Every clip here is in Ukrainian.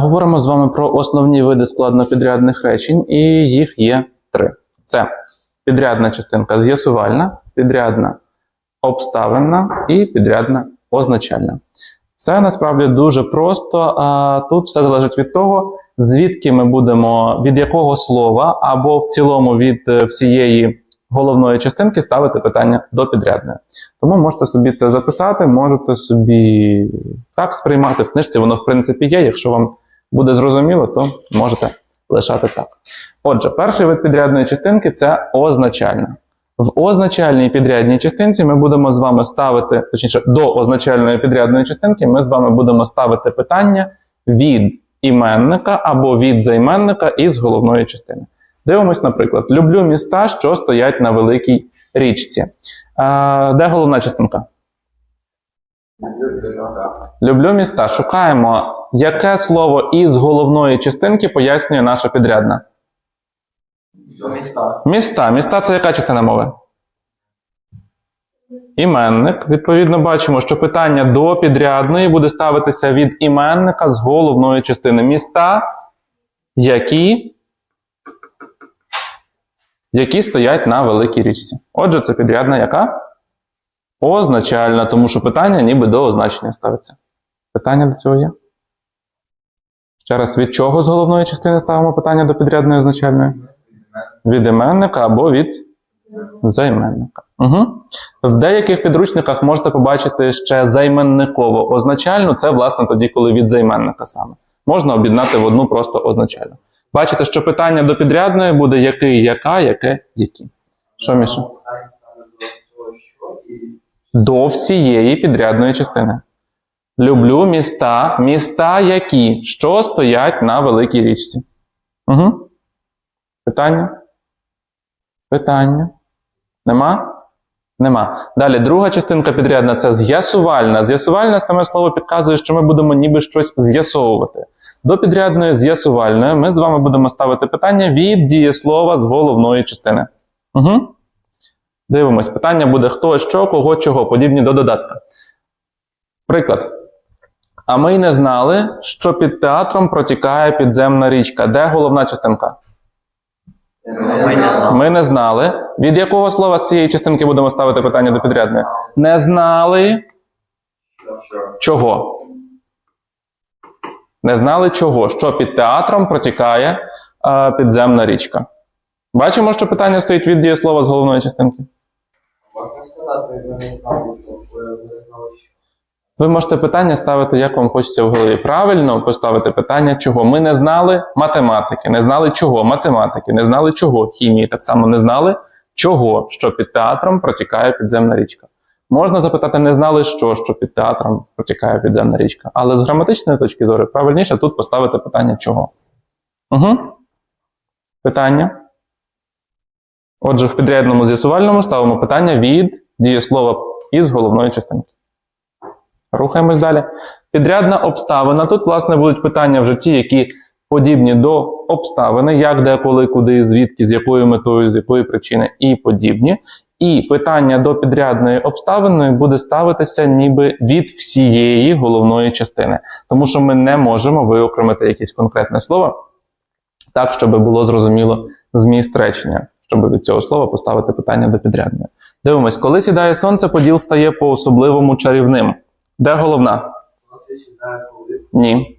говоримо з вами про основні види складнопідрядних речень, і їх є три: це підрядна частинка з'ясувальна, підрядна обставинна і підрядна означальна. Все насправді дуже просто. А тут все залежить від того, звідки ми будемо, від якого слова, або в цілому від е, всієї головної частинки ставити питання до підрядної. Тому можете собі це записати, можете собі так сприймати. В книжці воно, в принципі, є. Якщо вам буде зрозуміло, то можете лишати так. Отже, перший вид підрядної частинки це означальна. В означальній підрядній частинці ми будемо з вами ставити, точніше, до означальної підрядної частинки ми з вами будемо ставити питання від іменника або від займенника із головної частини. Дивимось, наприклад, люблю міста, що стоять на великій річці. А, де головна частинка? Люблю міста. Шукаємо, яке слово із головної частинки пояснює наша підрядна. Міста. Міста. Міста це яка частина мови? Іменник. Відповідно, бачимо, що питання до підрядної буде ставитися від іменника з головної частини. Міста, які, які стоять на великій річці. Отже, це підрядна яка? Означальна, тому що питання ніби до означення ставиться. Питання до цього є? Ще раз, від чого з головної частини ставимо питання до підрядної означальної? Від іменника або від займенника. Угу. В деяких підручниках можете побачити ще займенниково означальну. Це, власне, тоді, коли від займенника саме. Можна об'єднати в одну просто означальну. Бачите, що питання до підрядної буде який, яка, яке, які. Що, Міша? До всієї підрядної частини. Люблю міста, міста які, що стоять на великій річці. Угу. Питання? Питання? Нема? Нема. Далі, друга частинка підрядна це з'ясувальна. З'ясувальне саме слово підказує, що ми будемо ніби щось з'ясовувати. До підрядної з'ясувальної ми з вами будемо ставити питання від дієслова з головної частини. Угу. Дивимось, питання буде хто, що, кого, чого, подібні до додатка. Приклад. А ми й не знали, що під театром протікає підземна річка. Де головна частинка? Ми не знали. Від якого слова з цієї частинки будемо ставити питання до підрядної? Не знали чого. Не знали чого, що під театром протікає е, підземна річка. Бачимо, що питання стоїть від дієслова з головної частинки. Можна сказати, ви не знали, що ви не знали, що. Ви можете питання ставити, як вам хочеться в голові. Правильно поставити питання, чого. Ми не знали математики, не знали чого, математики, не знали чого, хімії. Так само не знали чого, що під театром протікає підземна річка. Можна запитати, не знали що, що під театром протікає підземна річка. Але з граматичної точки зору правильніше тут поставити питання чого. Угу. Питання. Отже, в підрядному з'ясувальному ставимо питання від дієслова із головної частинки. Рухаємось далі. Підрядна обставина. Тут, власне, будуть питання вже ті, які подібні до обставини, як, де, коли, куди, звідки, з якою метою, з якої причини і подібні. І питання до підрядної обставини буде ставитися ніби від всієї головної частини, тому що ми не можемо виокремити якесь конкретне слово так, щоб було зрозуміло зміст речення, щоб від цього слова поставити питання до підрядної. Дивимось, коли сідає сонце, поділ стає по-особливому чарівним. Де головна? Ні.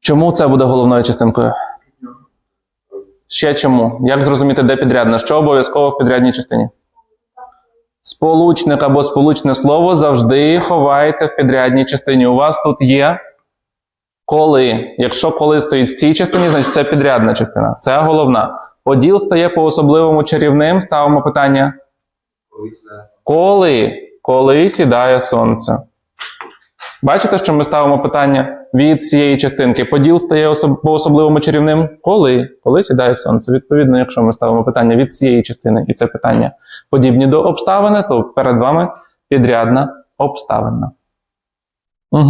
Чому це буде головною частинкою? Ще чому? Як зрозуміти, де підрядна? Що обов'язково в підрядній частині? Сполучник або сполучне слово завжди ховається в підрядній частині. У вас тут є коли. Якщо коли стоїть в цій частині, значить це підрядна частина. Це головна. Поділ стає по-особливому чарівним. Ставимо питання. Коли. Коли? Сідає сонце? Бачите, що ми ставимо питання від цієї частинки. Поділ стає особ... по-особливому чарівним. Коли? Коли сідає сонце? Відповідно, якщо ми ставимо питання від цієї частини, і це питання подібні до обставини, то перед вами підрядна обставина.